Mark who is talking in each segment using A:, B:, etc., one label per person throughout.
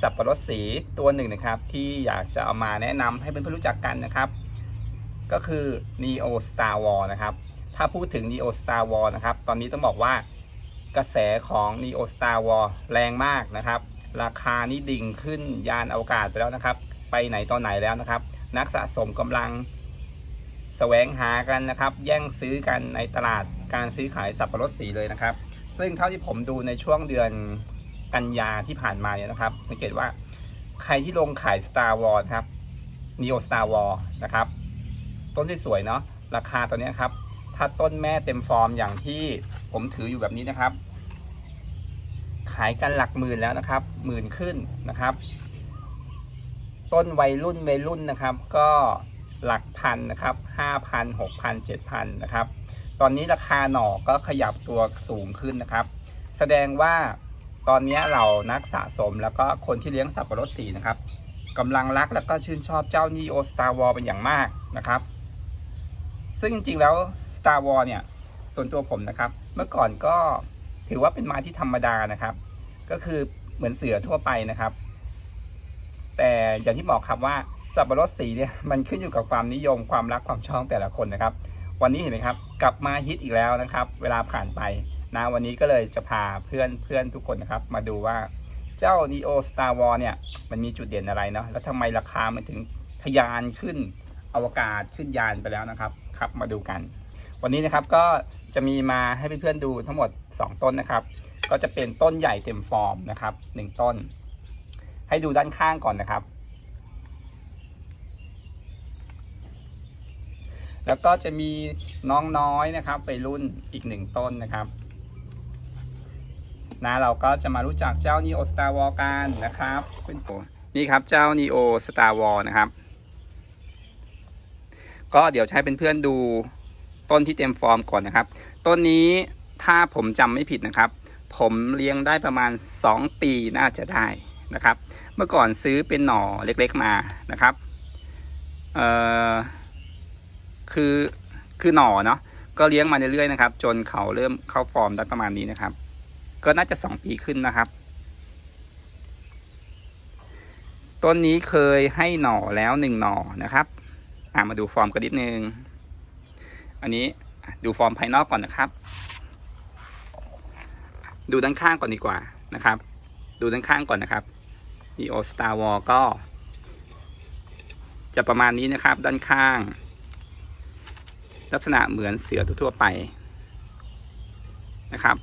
A: สับปะรดสีตัวหนึ่งนะครับ ที่อยากจะเอามาแนะนำให้เพื่อนๆรู้จักกันนะครับ ก็คือ Neo Star War นะครับ ถ้าพูดถึง Neo Star War นะครับ ตอนนี้ต้องบอกว่ากระแสของ Neo Star War แรงมากนะครับ ราคานี่ดิ่งขึ้นยานอวกาศไปแล้วนะครับ ไปไหนตอนไหนแล้วนะครับ นักสะสมกำลังแสวงหากันนะครับ แย่งซื้อกันในตลาดการซื้อขายสับปะรดสีเลยนะครับ ซึ่งเท่าที่ผมดูในช่วงเดือนกันยาที่ผ่านมาเนี่ยนะครับ สังเกตว่าใครที่ลงขาย Star War ครับ Neo Star War นะครับ ต้นที่สวยเนาะราคาตัวนี้ครับ ถ้าต้นแม่เต็มฟอร์มอย่างที่ผมถืออยู่แบบนี้นะครับ ขายกันหลักหมื่นแล้วนะครับ หมื่นขึ้นนะครับ ต้นวัยรุ่นวัยรุ่นนะครับ ก็หลักพันนะครับห้าพันหกพันเจ็ดพันนะครับ ตอนนี้ราคาหน่อก็ขยับตัวสูงขึ้นนะครับ แสดงว่า ตอนนี้เรานักสะสมแล้วก็คนที่เลี้ยงสับปะรดสีนะครับกำลังรักแล้วก็ชื่นชอบเจ้า Neo Star War เป็นอย่างมากนะครับ ซึ่งจริงๆแล้ว Star War เนี่ยส่วนตัวผมนะครับ เมื่อก่อนก็ถือว่าเป็นไม้ที่ธรรมดานะครับ ก็คือเหมือนเสือทั่วไปนะครับ แต่อย่างที่บอกครับว่าสับปะรดสีเนี่ยมันขึ้นอยู่กับความนิยมความรักความชอบแต่ละคนนะครับ วันนี้เห็นไหมครับ กลับมาฮิตอีกแล้วนะครับ เวลาผ่านไป นะวันนี้ก็เลยจะพาเพื่อนเพื่อนทุกคนนะครับ มาดูว่าเจ้า Neo Star War เนี่ยมันมีจุดเด่นอะไรเนาะแล้วทำไมราคามันถึงทะยานขึ้นอวกาศขึ้นยานไปแล้วนะครับครับมาดูกัน วันนี้นะครับก็จะมีมาให้เพื่อนๆดูทั้งหมด 2 ต้นนะครับ ก็จะเป็นต้นใหญ่เต็มฟอร์มนะครับ1ต้น ให้ดูด้านข้างก่อนนะครับ แล้วก็จะมีน้องน้อยนะครับไปรุ่นอีกหนึ่งต้นนะครับ นะเราก็จะมารู้จักเจ้า Neo Star War กันนะครับเป็นตัวนี่ครับเจ้า Neo Star War นะครับ ก็เดี๋ยวใช้เป็นเพื่อนดูต้นที่เต็มฟอร์มก่อนนะครับ ต้นนี้ถ้าผมจำไม่ผิดนะครับ ผมเลี้ยงได้ประมาณ 2 ปีน่าจะได้นะครับ เมื่อก่อนซื้อเป็นหน่อเล็กๆมานะครับเอ่อคือคือหน่อเนาะก็เลี้ยงมาเรื่อยๆนะครับ จนเขาเริ่มเข้าฟอร์มได้ประมาณนี้นะครับ ก็น่าจะ2ปีขึ้นนะครับ ต้นนี้เคยให้หน่อแล้วหนึ่งหน่อนะครับอ่ามาดูฟอร์มกันนิดนึง อันนี้ดูฟอร์มภายนอกก่อนนะครับ ดูด้านข้างก่อนดีกว่านะครับ ดูด้านข้างก่อนนะครับ Neo Star War ก็จะประมาณนี้นะครับด้านข้าง ลักษณะเหมือนเสือทั่วไปนะครับ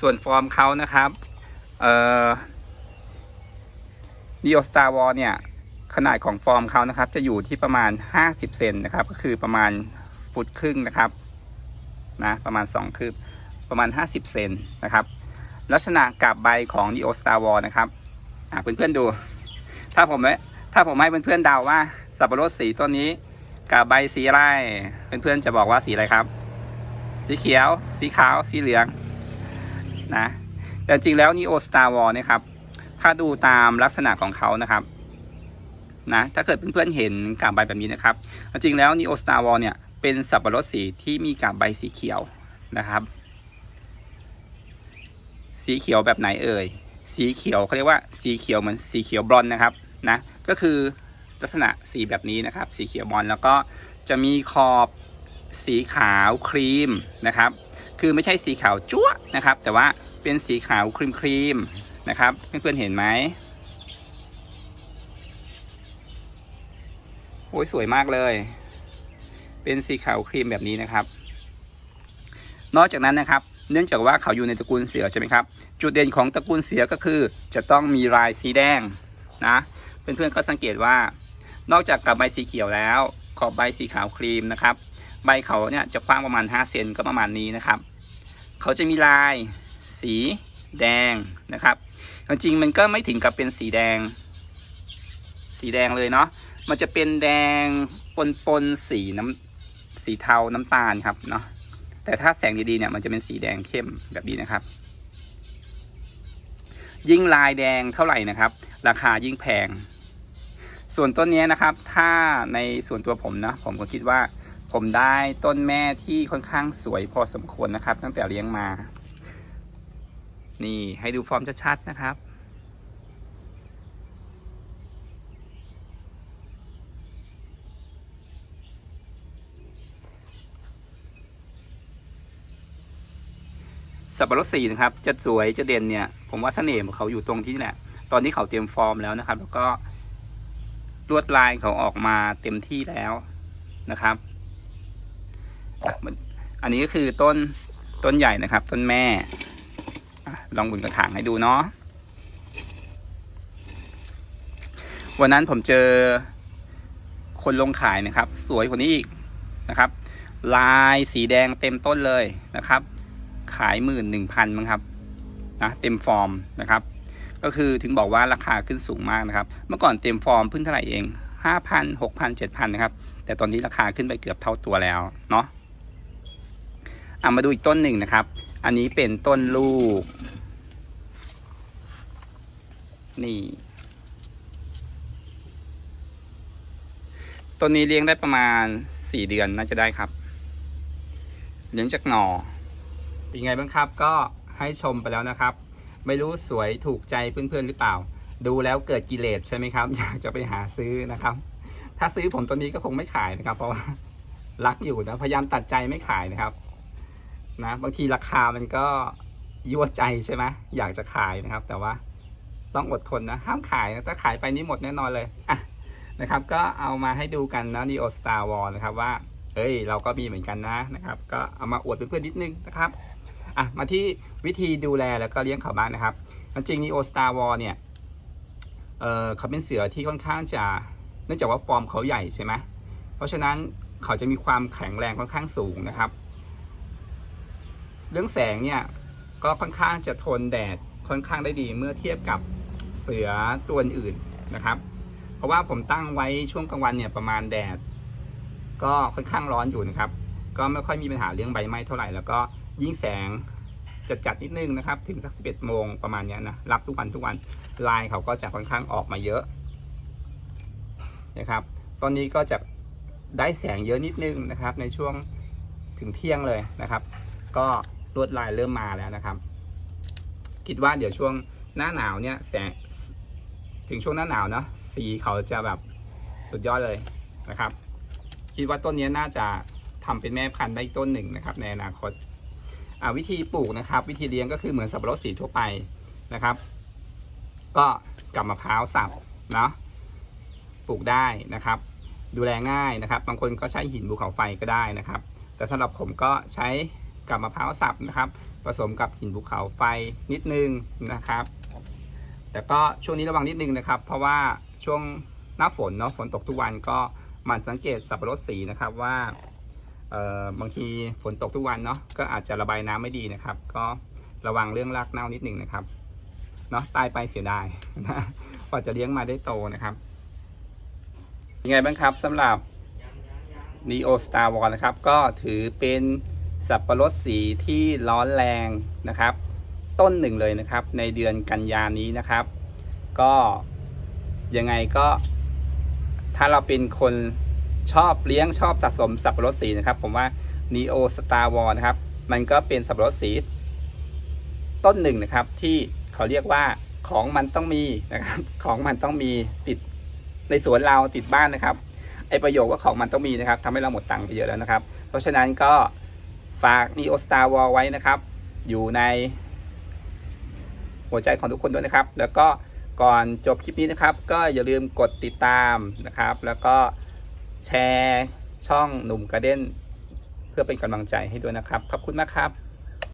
A: ส่วนฟอร์มเขานะครับเอ่อ Neo Star War เนี่ย ขนาดของฟอร์มเขานะครับ จะอยู่ที่ประมาณ 50 เซนนะครับ ก็คือประมาณฟุตครึ่งนะครับนะประมาณ 2 คือประมาณ 50 เซนนะครับ ลักษณะกับใบของ Neo Star War นะครับอ่าเพื่อนๆดู ถ้าผมถ้าผมให้เพื่อนๆเดาว่าสับปะรดสีต้นนี้กับใบสีอะไรเพื่อนๆจะบอกว่าสีอะไรครับ สีเขียว สีขาว สีเหลือง นะ แต่จริงแล้ว Neo Star War เนี่ยครับ ถ้าดูตามลักษณะของเขานะครับนะถ้าเกิดเพื่อนๆเห็นกาบใบแบบนี้นะครับ จริงแล้ว Neo Star War เนี่ยเป็นสับปะรดสีที่มีกาบใบสีเขียวนะครับ สีเขียวแบบไหนเอ่ยสีเขียวเขาเรียกว่าสีเขียวเหมือนสีเขียวบรอนนะครับนะก็คือลักษณะสีแบบนี้นะครับ สีเขียวบอนแล้วก็จะมีขอบสีขาวครีมนะครับ คือไม่ใช่สีขาวจั๊วนะครับ แต่ว่าเป็นสีขาวครีมครีมๆนะครับ เพื่อนๆเห็นไหมโอ้ยสวยมากเลย เป็นสีขาวครีมแบบนี้นะครับ นอกจากนั้นนะครับ เนื่องจากว่าเขาอยู่ในตระกูลเสือใช่ไหมครับ จุดเด่นของตระกูลเสือก็คือจะต้องมีลายสีแดงนะ เพื่อนๆก็สังเกตว่า นอกจากกับใบสีเขียวแล้ว ขอบใบสีขาวครีมนะครับ ใบเขาเนี่ยจะกว้างประมาณ 5 เซนก็ประมาณนี้นะครับ เขาจะมีลายสีแดงนะครับจริงๆมันก็ไม่ถึงกับเป็นสีแดง สีแดงเลยเนาะมันจะเป็นแดงปนปนๆสีน้ำสีเทาน้ำตาลครับเนาะแต่ถ้าแสงดีๆเนี่ยมันจะเป็นสีแดงเข้มแบบนี้นะครับ ยิ่งลายแดงเท่าไหร่นะครับ ราคายิ่งแพง ส่วนต้นนี้นะครับ ถ้าในส่วนตัวผมนะผมก็คิดว่า ผมได้ต้นแม่ที่ค่อนข้างสวยพอสมควรนะครับ ตั้งแต่เลี้ยงมา นี่ให้ดูฟอร์มชัดๆนะครับ สับปะรดสีนะครับ จะสวยจะเด่นเนี่ย ผมว่าเสน่ห์ของเขาอยู่ตรงที่นี่แหละ ตอนนี้เขาเตรียมฟอร์มแล้วนะครับ แล้วก็ลวดลายเขาออกมาเต็มที่แล้วนะครับ อันนี้ก็คือต้นต้นใหญ่นะครับ ต้นแม่ลองบุนกระถางให้ดูเนาะวันนั้นผมเจอคนลงขายนะครับ สวยกว่านี้อีกนะครับ ลายสีแดงเต็มต้นเลยนะครับ ขายหมื่นหนึ่งพันมั้งครับนะเต็มฟอร์มนะครับ ก็คือถึงบอกว่าราคาขึ้นสูงมากนะครับ เมื่อก่อนเต็มฟอร์มเพิ่งเท่าไหร่เองห้าพันหกพันเจ็ดพันนะครับ แต่ตอนนี้ราคาขึ้นไปเกือบเท่าตัวแล้วเนาะ เอามาดูอีกต้นหนึ่งนะครับ อันนี้เป็นต้นลูก นี่ต้นนี้เลี้ยงได้ประมาณสี่เดือนน่าจะได้ครับ เลี้ยงจากหนอเป็นไงบ้างครับก็ให้ชมไปแล้วนะครับ ไม่รู้สวยถูกใจเพื่อนๆหรือเปล่า ดูแล้วเกิดกิเลสใช่ไหมครับอยากจะไปหาซื้อนะครับ ถ้าซื้อผมตัวนี้ก็คงไม่ขายนะครับ เพราะว่ารักอยู่นะพยายามตัดใจไม่ขายนะครับ นะบางทีราคามันก็ยั่วใจใช่ไหมอยากจะขายนะครับ แต่ว่าต้องอดทนนะห้ามขายนะถ้าขายไปนี่หมดแน่นอนเลยอะนะครับ ก็เอามาให้ดูกันนะ Neo Star War นะครับว่าเอ้ยเราก็มีเหมือนกันนะนะครับ ก็เอามาอวดเพื่อนๆนิดนึงนะครับอะมาที่วิธีดูแลแล้วก็เลี้ยงเขาบ้านนะครับจริงๆ Neo Star War เนี่ยเออเขาเป็นเสือที่ค่อนข้างจะเนื่องจากว่าฟอร์มเขาใหญ่ใช่ไหมเพราะฉะนั้นเขาจะมีความแข็งแรงค่อนข้างสูงนะครับ เรื่องแสงเนี่ยก็ค่อนข้างจะทนแดดค่อนข้างได้ดีเมื่อเทียบกับเสือตัวอื่นนะครับ เพราะว่าผมตั้งไว้ช่วงกลางวันเนี่ยประมาณแดด ก็ค่อนข้างร้อนอยู่นะครับ ก็ไม่ค่อยมีปัญหาเรื่องใบไหม้เท่าไหร่แล้วก็ยิ่งแสงจะจัดนิดนึงนะครับ ถึงสัก 11 โมงประมาณเนี้ยนะรับทุกวันทุกวันลายเขาก็จะค่อนข้างออกมาเยอะนะครับ ตอนนี้ก็จะได้แสงเยอะนิดนึงนะครับ ในช่วงถึงเที่ยงเลยนะครับ ก็ ลวดลายเริ่มมาแล้วนะครับ คิดว่าเดี๋ยวช่วงหน้าหนาวเนี่ยแสงถึงช่วงหน้าหนาวเนาะสีเขาจะแบบสุดยอดเลยนะครับ คิดว่าต้นนี้น่าจะทำเป็นแม่พันธุ์ได้ต้นหนึ่งนะครับ ในอนาคตาวิธีปลูกนะครับ วิธีเลี้ยงก็คือเหมือนสับปะรดสีทั่วไปนะครับ ก็กับมะพร้าวสับเนาะปลูกได้นะครับ ดูแลง่ายนะครับ บางคนก็ใช้หินภูเขาไฟก็ได้นะครับ แต่สำหรับผมก็ใช้ กับมะพร้าวสับนะครับ ผสมกับหินภูเขาไฟนิดนึงนะครับ แต่ก็ช่วงนี้ระวังนิดนึงนะครับ เพราะว่าช่วงหน้าฝนเนาะฝนตกทุกวันก็หมันสังเกตสับปะรดสีนะครับว่าเออบางทีฝนตกทุกวันเนาะก็อาจจะระบายน้ำไม่ดีนะครับ ก็ระวังเรื่องรากเน่านิดนึงนะครับเนาะตายไปเสียดายนะกว่าจะเลี้ยงมาได้โตนะครับยังไงบ้างครับสำหรับ Neo Star Wars นะครับ ก็ถือเป็น สับปะรดสีที่ร้อนแรงนะครับ ต้นหนึ่งเลยนะครับ ในเดือนกันยานี้นะครับ ก็ยังไงก็ ถ้าเราเป็นคนชอบเลี้ยงชอบสะสมสับปะรดสีนะครับ ผมว่า Neo Star War นะครับ มันก็เป็นสับปะรดสี ต้นหนึ่งนะครับ ที่เขาเรียกว่าของมันต้องมีนะครับ ของมันต้องมีติดในสวนเราติดบ้านนะครับไอประโยคว่าของมันต้องมีนะครับทำให้เราหมดตังค์ไปเยอะแล้วนะครับ เพราะฉะนั้นก็ ฝากนีโอสตาร์วอลไว้นะครับ อยู่ในหัวใจของทุกคนด้วยนะครับ แล้วก็ก่อนจบคลิปนี้นะครับ ก็อย่าลืมกดติดตามนะครับ แล้วก็แชร์ช่องหนุ่มกระเด้น เพื่อเป็นกำลังใจให้ด้วยนะครับ ขอบคุณมากครับ